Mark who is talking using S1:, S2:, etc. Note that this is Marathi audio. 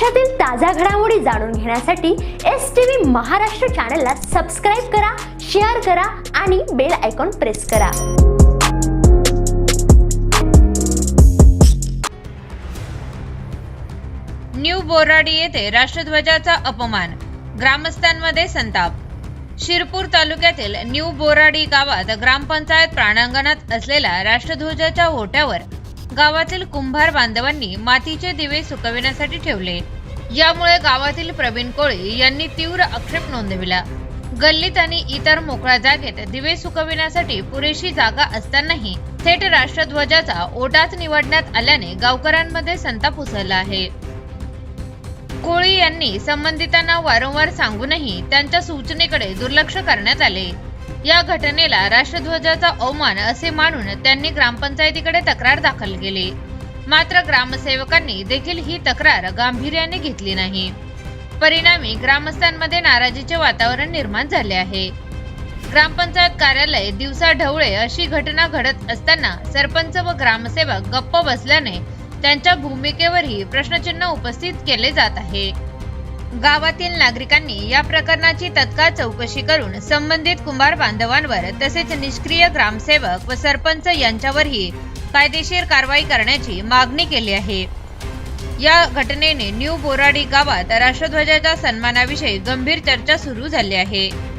S1: महाराष्ट्रातील ताज्या घडामोडी जाणून घेण्यासाठी एस टी व्ही महाराष्ट्र चॅनलला सबस्क्राईब करा शेअर करा आणि बेल आयकॉन प्रेस करा.
S2: न्यू बोराडी येथे राष्ट्रध्वजाचा अपमान ग्रामस्थांमध्ये संताप. शिरपूर तालुक्यातील न्यू बोराडी गावात ग्रामपंचायत प्रांगणात असलेल्या राष्ट्रध्वजाच्या ओट्यावर गावातील कुंभार बांधवांनी मातीचे दिवे सुकविण्यासाठी ठेवले. यामुळे गावातील प्रवीण कोळी यांनी तीव्र आक्षेप नोंदविला. गल्लीत आणि इतर मोकळ्या जागेत दिवे सुकविण्यासाठी पुरेशी जागा असतानाही थेट राष्ट्रध्वजाचा ओटाच निवडण्यात आल्याने गावकऱ्यांमध्ये संताप उसळला आहे. कोळी यांनी संबंधितांना वारंवार सांगूनही त्यांच्या सूचनेकडे दुर्लक्ष करण्यात आले. या घटनेला राष्ट्रध्वजाचा अवमान असे मानून त्यांनी ग्रामपंचायतीकडे तक्रार दाखल केली. मात्र ग्रामसेवकांनी देखील ही तक्रार गांभीर्याने घेतली नाही. परिणामी ग्रामस्थांमध्ये नाराजीचे वातावरण निर्माण झाले आहे. ग्रामपंचायत कार्यालय दिवसा ढवळे अशी घटना घडत असताना सरपंच व ग्रामसेवक गप्प बसल्याने त्यांच्या भूमिकेवरही प्रश्नचिन्ह उपस्थित केले जात आहे. गावातील नागरिकांनी या प्रकरणाची तत्काळ चौकशी करून संबंधित कुंभार बांधवांवर तसेच निष्क्रिय ग्रामसेवक व सरपंच यांच्यावरही कायदेशीर कारवाई करण्याची मागणी केली आहे. या घटनेने न्यू बोराडी गावात राष्ट्रध्वजाच्या सन्मानाविषयी गंभीर चर्चा सुरू झाली आहे.